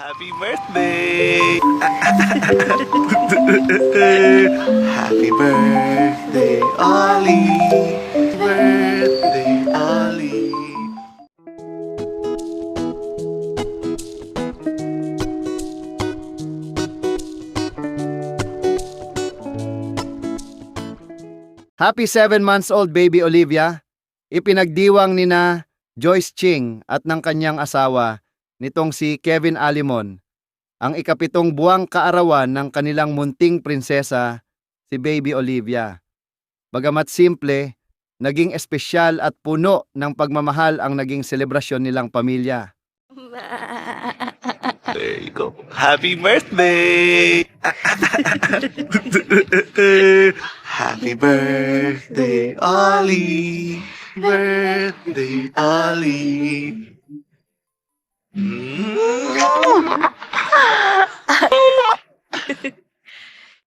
Happy birthday! Happy birthday, Ollie! Birthday, Ollie! Happy 7 months old baby Olivia. Ipinagdiwang ni na Joyce Ching at ng kanyang asawa nitong si Kevin Alimon ang ikapitong buwang kaarawan ng kanilang munting prinsesa, si baby Olivia. Bagamat simple, naging espesyal at puno ng pagmamahal ang naging selebrasyon nilang pamilya. There you go. Happy birthday! Happy birthday, Ollie! Birthday, Ollie! 음. 음.